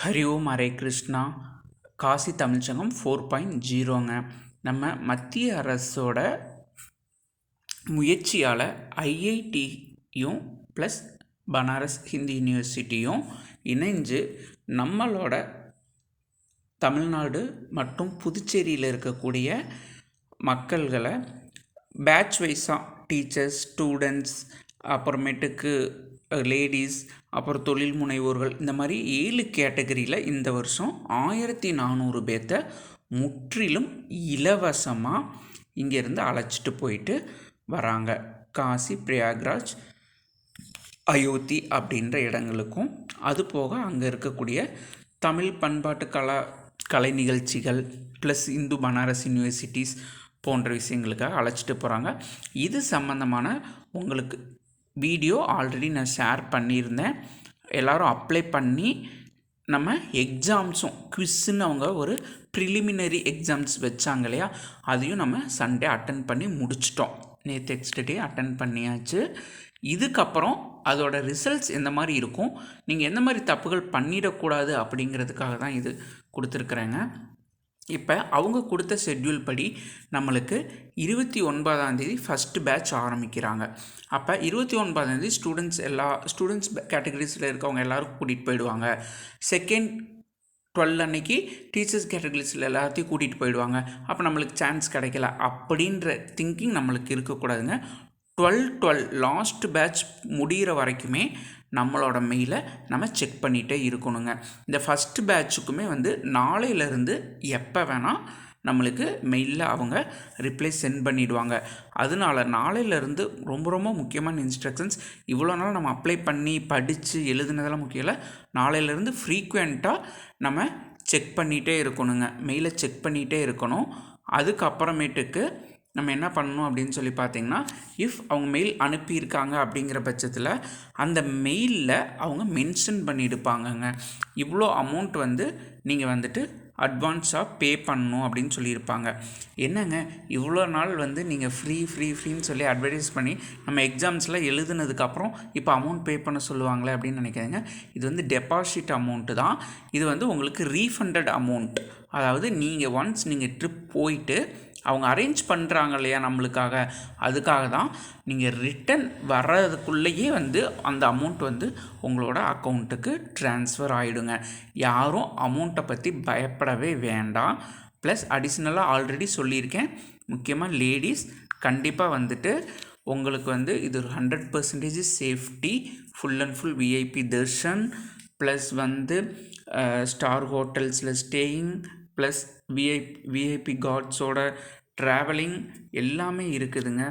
ஹரி ஓம் ஹரே கிருஷ்ணா. காசி தமிழ்ச்சங்கம் four point ஜீரோங்க நம்ம மத்திய அரசோட முயற்சியால் ஐஐடியும் ப்ளஸ் பனாரஸ் ஹிந்தி யூனிவர்சிட்டியும் இணைஞ்சு நம்மளோட தமிழ்நாடு மற்றும் புதுச்சேரியில் இருக்கக்கூடிய மக்கள்களை பேட்ச் வைஸாக டீச்சர்ஸ் ஸ்டூடெண்ட்ஸ் அப்புறமேட்டுக்கு லேடிஸ் அப்புறம் தொழில் முனைவோர்கள் இந்த மாதிரி ஏழு கேட்டகரியில் இந்த வருஷம் ஆயிரத்தி நானூறு பேர்த்த முற்றிலும் இலவசமாக இங்கேருந்து அழைச்சிட்டு போயிட்டு வராங்க. காசி பிரயாக்ராஜ் அயோத்தி அப்படின்ற இடங்களுக்கும் அது போக அங்கே இருக்கக்கூடிய தமிழ் பண்பாட்டு கலா கலை நிகழ்ச்சிகள் ப்ளஸ் இந்து பனாரஸ் யூனிவர்சிட்டிஸ் போன்ற விஷயங்களுக்காக அழைச்சிட்டு போகிறாங்க இது சம்மந்தமான உங்களுக்கு வீடியோ ஆல்ரெடி நான் ஷேர் பண்ணியிருந்தேன். எல்லோரும் அப்ளை பண்ணி நம்ம எக்ஸாம்ஸும் குவிஸ்ன்னு அவங்க ஒரு ப்ரிலிமினரி எக்ஸாம்ஸ் வச்சாங்க இல்லையா? அதையும் நம்ம சண்டே அட்டன் பண்ணி முடிச்சிட்டோம். நேற்று எக்ஸ்ட் டே அட்டன் பண்ணியாச்சு. இதுக்கப்புறம் அதோட ரிசல்ட்ஸ் எந்த மாதிரி இருக்கும்? நீங்கள் எந்த மாதிரி தப்புகள் பண்ணிடக்கூடாது அப்படிங்கிறதுக்காக தான் இது கொடுத்துருக்குறேங்க. இப்போ அவங்க கொடுத்த ஷெட்யூல் படி நம்மளுக்கு இருபத்தி ஒன்பதாந்தேதி ஃபஸ்ட்டு பேட்ச் ஆரம்பிக்கிறாங்க. அப்போ இருபத்தி ஒன்பதாந்தேதி ஸ்டூடெண்ட்ஸ் எல்லா ஸ்டூடெண்ட்ஸ் கேட்டகரிஸில் இருக்கவங்க எல்லோரும் கூட்டிகிட்டு போயிடுவாங்க. செகண்ட் டுவெல் அன்னைக்கு டீச்சர்ஸ் கேட்டகரிஸில் எல்லாத்தையும் கூட்டிகிட்டு போயிடுவாங்க. அப்போ நம்மளுக்கு சான்ஸ் கிடைக்கல. அப்படின்ற திங்கிங் நம்மளுக்கு இருக்கக்கூடாதுங்க. டுவெல் டுவெல் லாஸ்ட் பேட்ச் முடிகிற வரைக்குமே நம்மளோட மெயிலை நம்ம செக் பண்ணிகிட்டே இருக்கணுங்க. இந்த ஃபஸ்ட்டு பேட்சுக்குமே வந்து நாளையிலேருந்து எப்போ வேணால் நம்மளுக்கு மெயிலில் அவங்க ரிப்ளை சென்ட் பண்ணிவிடுவாங்க அதனால நாளையிலேருந்து ரொம்ப ரொம்ப முக்கியமான இன்ஸ்ட்ரக்ஷன்ஸ் இவ்வளோ நாள் நம்ம அப்ளை பண்ணி படித்து எழுதுனதெல்லாம் முக்கியம் இல்லை. நாளையிலேருந்து ஃப்ரீக்குவெண்ட்டாக நம்ம செக் பண்ணிகிட்டே இருக்கணுங்க. மெயிலை செக் பண்ணிகிட்டே இருக்கணும். அதுக்கப்புறமேட்டுக்கு நம்ம என்ன பண்ணணும் அப்படின்னு சொல்லி பார்த்தீங்கன்னா இஃப் அவங்க மெயில் அனுப்பியிருக்காங்க அப்படிங்கிற பட்சத்தில் அந்த மெயிலில் அவங்க மென்ஷன் பண்ணியிருப்பாங்கங்க. இவ்வளோ அமௌண்ட் வந்து நீங்கள் வந்துட்டு அட்வான்ஸாக பே பண்ணணும் அப்படின்னு சொல்லியிருப்பாங்க. என்னங்க இவ்வளோ நாள் வந்து நீங்கள் ஃப்ரீ ஃப்ரீ ஃப்ரீன்னு சொல்லி அட்வர்டைஸ் பண்ணி நம்ம எக்ஸாம்ஸ்லாம் எழுதுனதுக்கப்புறம் இப்போ அமௌண்ட் பே பண்ண சொல்லுவாங்களே அப்படின்னு நினைக்கிறேங்க இது வந்து டெபாசிட் அமௌண்ட்டு தான். இது வந்து உங்களுக்கு ரீஃபண்டட் அமௌண்ட் அதாவது நீங்கள் ஒன்ஸ் நீங்கள் ட்ரிப் போயிட்டு அவங்க அரேஞ்ச் பண்ணுறாங்க இல்லையா நம்மளுக்காக? அதுக்காக தான் நீங்கள் ரிட்டன் வர்றதுக்குள்ளேயே வந்து அந்த அமௌண்ட் வந்து உங்களோட அக்கௌண்ட்டுக்கு ட்ரான்ஸ்ஃபர் ஆகிடுங்க யாரும் அமௌண்ட்டை பற்றி பயப்படவே வேண்டாம். ப்ளஸ் அடிஷ்னலாக ஆல்ரெடி சொல்லியிருக்கேன். முக்கியமாக லேடிஸ் கண்டிப்பாக வந்துட்டு உங்களுக்கு வந்து இது ஒரு hundred percentage safety full and full VIP darshan plus வந்து ஸ்டார் ஹோட்டல்ஸில் ஸ்டேயிங் ப்ளஸ் விஐ விஐபி கார்ட்ஸோட ட்ராவலிங் எல்லாமே இருக்குதுங்க.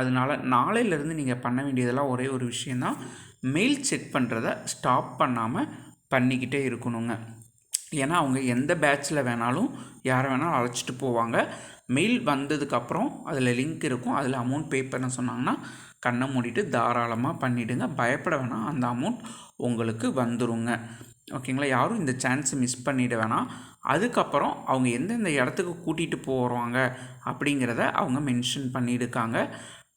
அதனால் நாளையிலேருந்து நீங்கள் பண்ண வேண்டியதெல்லாம் ஒரே ஒரு விஷயந்தான் மெயில் செக் பண்ணுறத ஸ்டாப் பண்ணாமல் பண்ணிக்கிட்டே இருக்கணுங்க. ஏன்னா அவங்க எந்த பேட்சில் வேணாலும் யாரை வேணாலும் அழைச்சிட்டு போவாங்க. மெயில் வந்ததுக்கப்புறம் அதில் லிங்க் இருக்கும். அதில் அமௌண்ட் பே பண்ண சொன்னாங்கன்னா கண்ணை மூடிட்டு தாராளமாக பண்ணிவிடுங்க பயப்பட வேணாம். அந்த அமௌண்ட் உங்களுக்கு வந்துருங்க. ஓகேங்களா? யாரும் இந்த சான்ஸை மிஸ் பண்ணிட வேணாம். அதுக்கப்புறம் அவங்க எந்தெந்த இடத்துக்கு கூட்டிகிட்டு போகிறாங்க அப்படிங்கிறத அவங்க மென்ஷன் பண்ணியிருக்காங்க.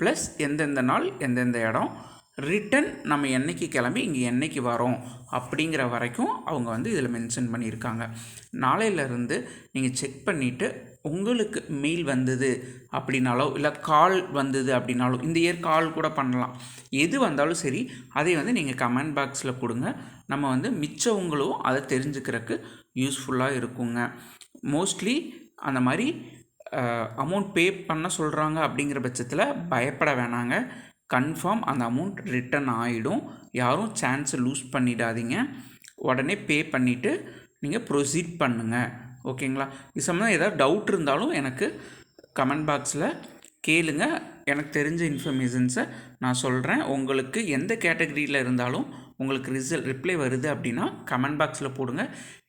ப்ளஸ் எந்தெந்த நாள் எந்தெந்த இடம் ரிட்டன் நம்ம என்றைக்கு கிளம்பி இங்கே என்றைக்கு வரோம் அப்படிங்கிற வரைக்கும் அவங்க வந்து இதில் மென்ஷன் பண்ணியிருக்காங்க. நாளையிலேருந்து நீங்கள் செக் பண்ணிவிட்டு உங்களுக்கு மெயில் வந்தது அப்படின்னாலோ இல்லை கால் வந்தது அப்படின்னாலோ இந்த இயர் கால் கூட பண்ணலாம். எது வந்தாலும் சரி அதை வந்து நீங்கள் கமெண்ட் பாக்ஸில் கொடுங்க. நம்ம வந்து மிச்சவங்களும் அதை தெரிஞ்சுக்கிறதுக்கு யூஸ்ஃபுல்லாக இருக்குங்க. மோஸ்ட்லி அந்த மாதிரி அமௌண்ட் பே பண்ண சொல்கிறாங்க அப்படிங்கிற பட்சத்தில் பயப்பட வேணாங்க. கன்ஃபார்ம் அந்த அமௌண்ட் ரிட்டர்ன் ஆகிடும் யாரும் சான்ஸை லூஸ் பண்ணிடாதீங்க. உடனே பே பண்ணிவிட்டு நீங்கள் ப்ரொசீட் பண்ணுங்கள் ஓகேங்களா இது சம்மந்தம் ஏதாவது டவுட் இருந்தாலும் எனக்கு கமெண்ட் பாக்ஸில் கேளுங்க. எனக்கு தெரிஞ்ச இன்ஃபர்மேஷன்ஸை நான் சொல்கிறேன் உங்களுக்கு எந்த கேட்டகரியில் இருந்தாலும் உங்களுக்கு ரிசல்ட் ரிப்ளை வருது அப்படின்னா கமெண்ட் பாக்ஸில் போடுங்க.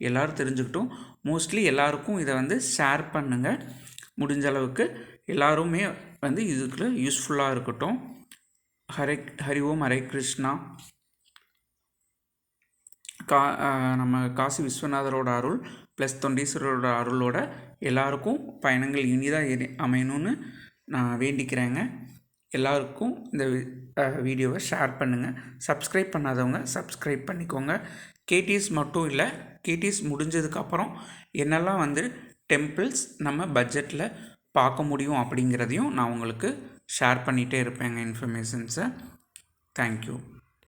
எல்லோரும் தெரிஞ்சுக்கிட்டும். மோஸ்ட்லி எல்லாருக்கும் இதை வந்து ஷேர் பண்ணுங்கள் முடிஞ்ச அளவுக்கு எல்லாருமே வந்து இதுக்குள்ளே யூஸ்ஃபுல்லாக இருக்கட்டும். ஹரே ஹரி ஓம் ஹரே கிருஷ்ணா. கா நம்ம காசி விஸ்வநாதரோட அருள் ப்ளஸ் தொண்டீஸ்வரரோட அருளோட எல்லாருக்கும் பயணங்கள் இனிதாக அமையணும்னு நான் வேண்டிக்கிறேங்க. எல்லாருக்கும் இந்த வீடியோவை ஷேர் பண்ணுங்கள் சப்ஸ்கிரைப் பண்ணாதவங்க சப்ஸ்கிரைப் பண்ணிக்கோங்க. கேடிஎஸ் மட்டும் இல்லை கேடிஎஸ் முடிஞ்சதுக்கப்புறம் என்னெல்லாம் வந்து டெம்பிள்ஸ் நம்ம பட்ஜெட்டில் பார்க்க முடியும் அப்படிங்கிறதையும் நான் உங்களுக்கு ஷேர் பண்ணிகிட்டே இருப்பேங்க இன்ஃபர்மேஷன்ஸை தேங்க்யூ